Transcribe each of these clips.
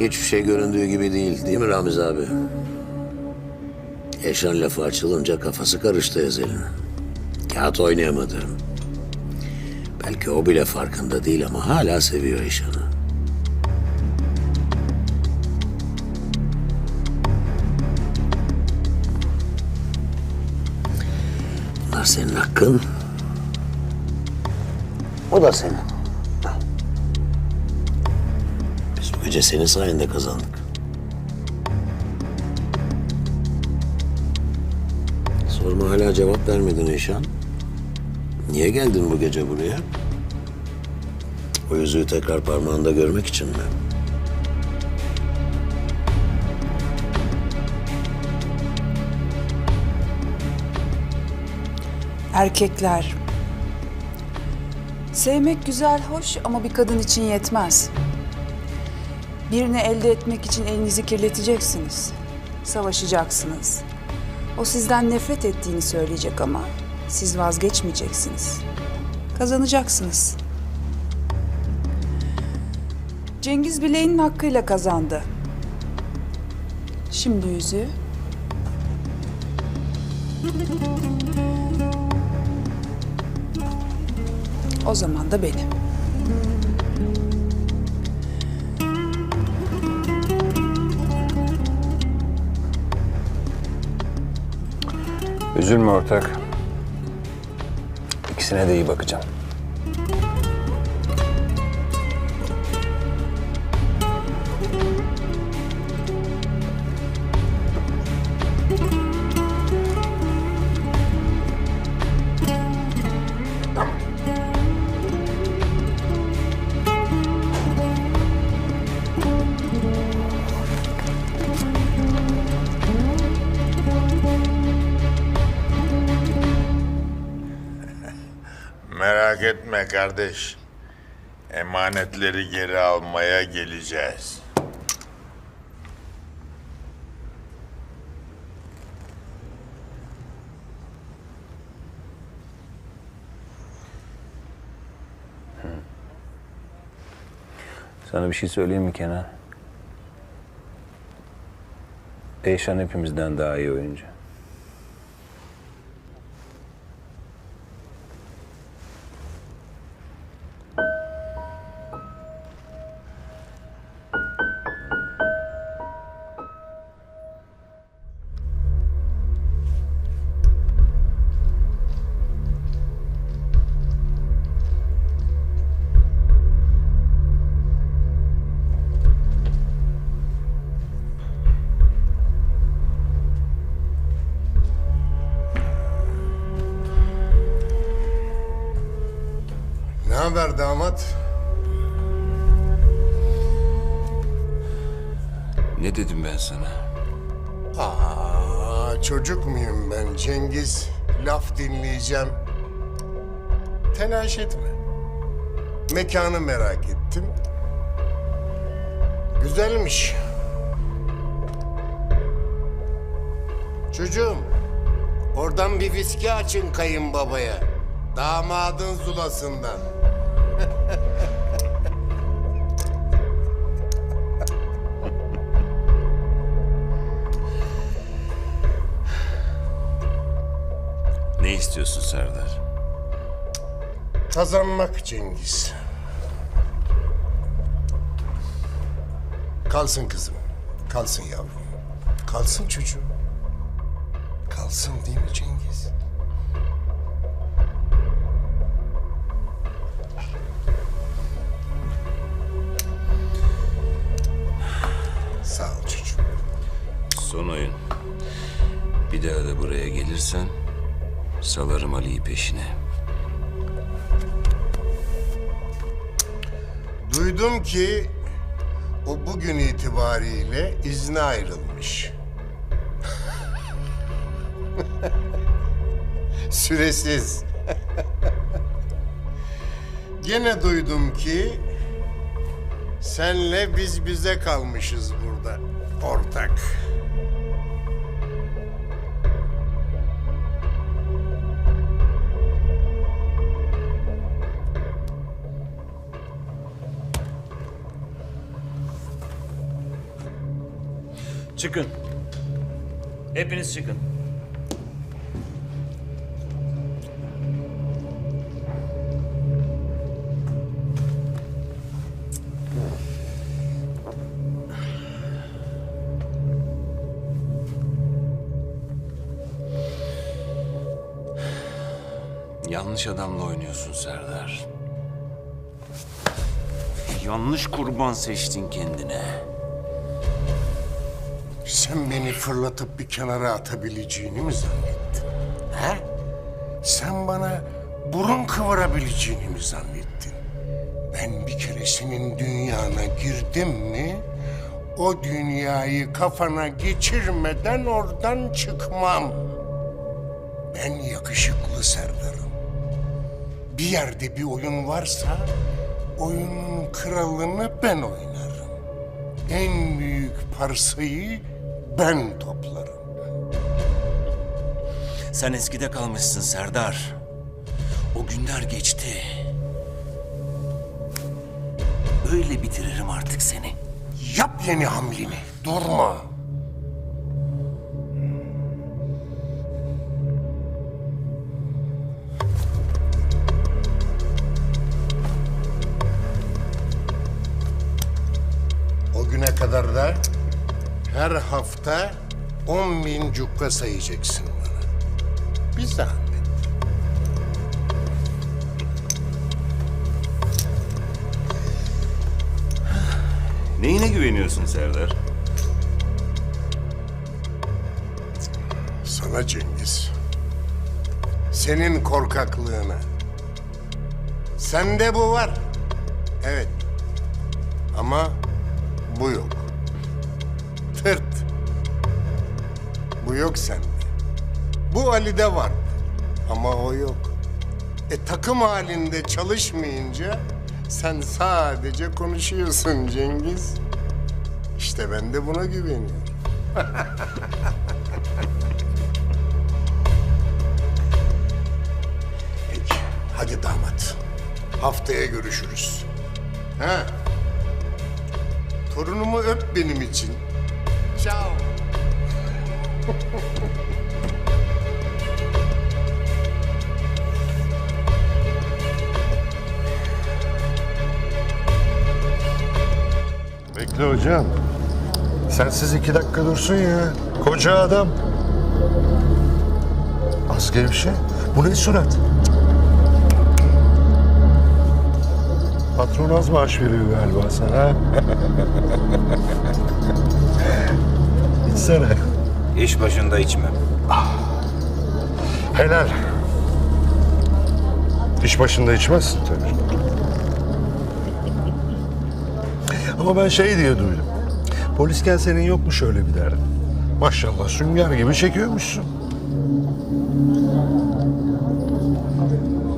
Hiçbir şey göründüğü gibi değil, değil mi Ramiz abi? Eşan lafı açılınca kafası karıştı Ezel'in. Kağıt oynayamadı. Belki o bile farkında değil ama hala seviyor Eşan'ı. Bunlar senin hakkın. O da senin. Biz bu gece senin sayende kazandık. Sorma hala cevap vermedin Eşan. Niye geldin bu gece buraya? O yüzüğü tekrar parmağında görmek için mi? Erkekler. Sevmek güzel, hoş ama bir kadın için yetmez. Birini elde etmek için elinizi kirleteceksiniz. Savaşacaksınız. O sizden nefret ettiğini söyleyecek ama siz vazgeçmeyeceksiniz. Kazanacaksınız. Cengiz bileğinin hakkıyla kazandı. Şimdi yüzüğü. O zaman da benim. Üzülme ortak. İkisine de iyi bakacağım. Merak etme kardeş. Emanetleri geri almaya geleceğiz. Sana bir şey söyleyeyim mi Kenan? Eyşan hepimizden daha iyi oyuncu. Haber damat? Ne dedim ben sana? Aa, çocuk muyum ben Cengiz? Laf dinleyeceğim. Telaş etme. Mekanı merak ettim. Güzelmiş. Çocuğum, oradan bir viski açın kayınbabaya. Damadın zulasından. İstiyorsun Serdar? Kazanmak Cengiz. Kalsın kızım. Kalsın yavrum. Kalsın çocuğum. Kalsın değil mi Cengiz? Sağ ol çocuğum. Son oyun. Bir daha da buraya gelirsen salarım Ali'yi peşine. Duydum ki o bugün itibariyle izne ayrılmış. Süresiz. Gene duydum ki senle biz bize kalmışız burada ortak. Çıkın. Hepiniz çıkın. Yanlış adamla oynuyorsun Serdar. Yanlış kurban seçtin kendine. Sen beni fırlatıp bir kenara atabileceğini mi zannettin? He? Sen bana burun kıvırabileceğini mi zannettin? Ben bir kere senin dünyana girdim mi... ...o dünyayı kafana geçirmeden oradan çıkmam. Ben yakışıklı Serdar'ım. Bir yerde bir oyun varsa... ...oyunun kralını ben oynarım. En büyük parsayı ben toplarım. Sen eskide kalmışsın Serdar. O günler geçti. Öyle bitiririm artık seni. Yap yeni hamleni. Durma. O güne kadar da her hafta on bin cukka sayacaksın bana. Bir zahmet. Neyine güveniyorsun Serdar? Sana Cengiz. Senin korkaklığına. Sende bu var. Evet. Ama bu yok. Yok sende. Bu Ali'de var. Ama o yok. E takım halinde çalışmayınca sen sadece konuşuyorsun Cengiz. İşte ben de buna güveniyorum. Peki, hadi damat. Haftaya görüşürüz. Ha? Torunumu öp benim için. Ciao. Bekle hocam. Sensiz iki dakika dursun ya. Koca adam. Az gevşe. Bu ne surat? Patron az maaş veriyor galiba sana. İçsene. İş başında içme. Helal. İş başında içmezsin tabii. Ama ben şey diye duydum. Polisken senin yok mu şöyle bir derdin? Maşallah sünger gibi çekiyormuşsun.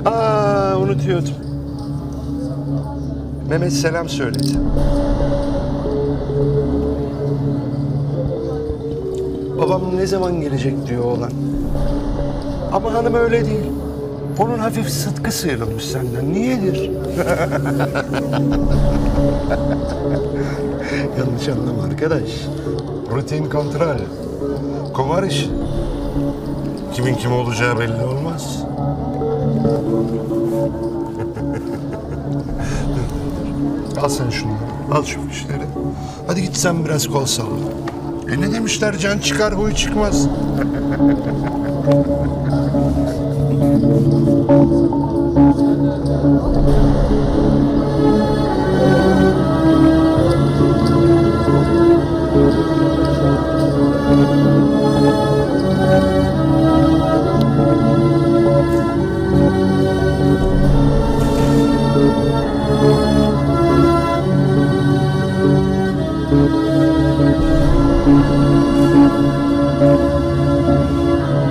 Aa unutuyordum. Mehmet selam söyledi. Babam ne zaman gelecek diyor oğlan. Ama hanım öyle değil. Onun hafif sıtkı sıyrılmış senden. Niyedir? Yanlış anlama arkadaş. Rutin kontrol. Kumar işi. Kimin kim olacağı belli olmaz. Al sen şunu. Al şu fişleri. Hadi git sen biraz kol salla. E ne demişler can çıkar huy çıkmaz.